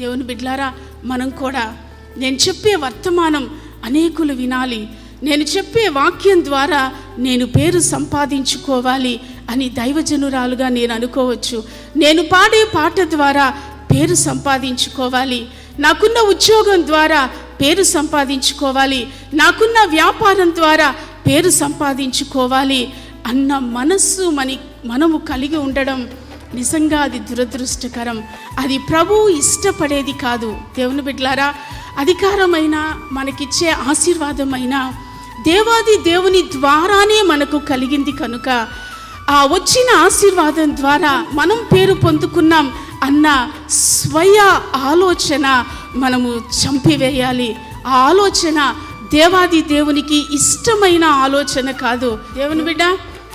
దేవుని బిడ్లారా మనం కూడా నేను చెప్పే వర్తమానం అనేకులు వినాలి. నేను చెప్పే వాక్యం ద్వారా నేను పేరు సంపాదించుకోవాలి అని దైవజనురాలుగా నేను అనుకోవచ్చు. నేను పాడే పాట ద్వారా పేరు సంపాదించుకోవాలి. నాకున్న ఉద్యోగం ద్వారా పేరు సంపాదించుకోవాలి. నాకున్న వ్యాపారం ద్వారా పేరు సంపాదించుకోవాలి అన్న మనస్సు మని మనము కలిగి ఉండడం నిజంగా అది దురదృష్టకరం. అది ప్రభు ఇష్టపడేది కాదు. దేవుని బిడ్లారా అధికారమైన మనకిచ్చే ఆశీర్వాదమైన దేవాది దేవుని ద్వారానే మనకు కలిగింది కనుక ఆ వచ్చిన ఆశీర్వాదం ద్వారా మనం పేరు పొందుకున్నాం అన్న స్వయ ఆలోచన మనము చంపివేయాలి. ఆ ఆలోచన దేవాది దేవునికి ఇష్టమైన ఆలోచన కాదు. దేవుని బిడ్డ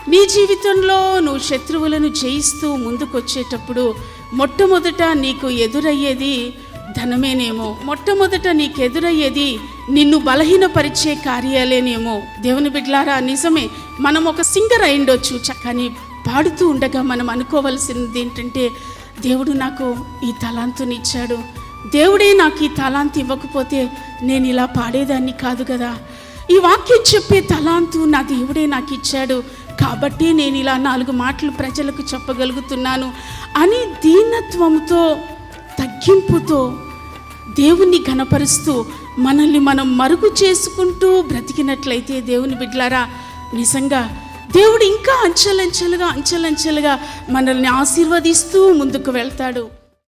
నీ జీవితంలో నువ్వు శత్రువులను జయిస్తూ ముందుకొచ్చేటప్పుడు మొట్టమొదట నీకు ఎదురయ్యేది ధనమేనేమో. మొట్టమొదట నీకు ఎదురయ్యేది నిన్ను బలహీనపరిచే కార్యాలేనేమో. దేవుని బిడ్లారా నిజమే మనం ఒక సింగర్ అయిండొచ్చు చక్కని పాడుతూ ఉండగా మనం అనుకోవలసినది ఏంటంటే దేవుడు నాకు ఈ తలాంతునిచ్చాడు. దేవుడే నాకు ఈ తలాంతు ఇవ్వకపోతే నేను ఇలా పాడేదాన్ని కాదు కదా. ఈ వాక్యం చెప్పే తలాంతు నా దేవుడే నాకు ఇచ్చాడు కాబట్టి నేను ఇలా నాలుగు మాటలు ప్రజలకు చెప్పగలుగుతున్నాను అని దీనత్వంతో తగ్గింపుతో దేవుణ్ణి ఘనపరుస్తూ మనల్ని మనం మరుగు చేసుకుంటూ బ్రతికినట్లయితే దేవుని బిడ్లారా నిజంగా దేవుడు ఇంకా అంచెలంచెలుగా అంచెలంచెలుగా మనల్ని ఆశీర్వదిస్తూ ముందుకు వెళ్తాడు.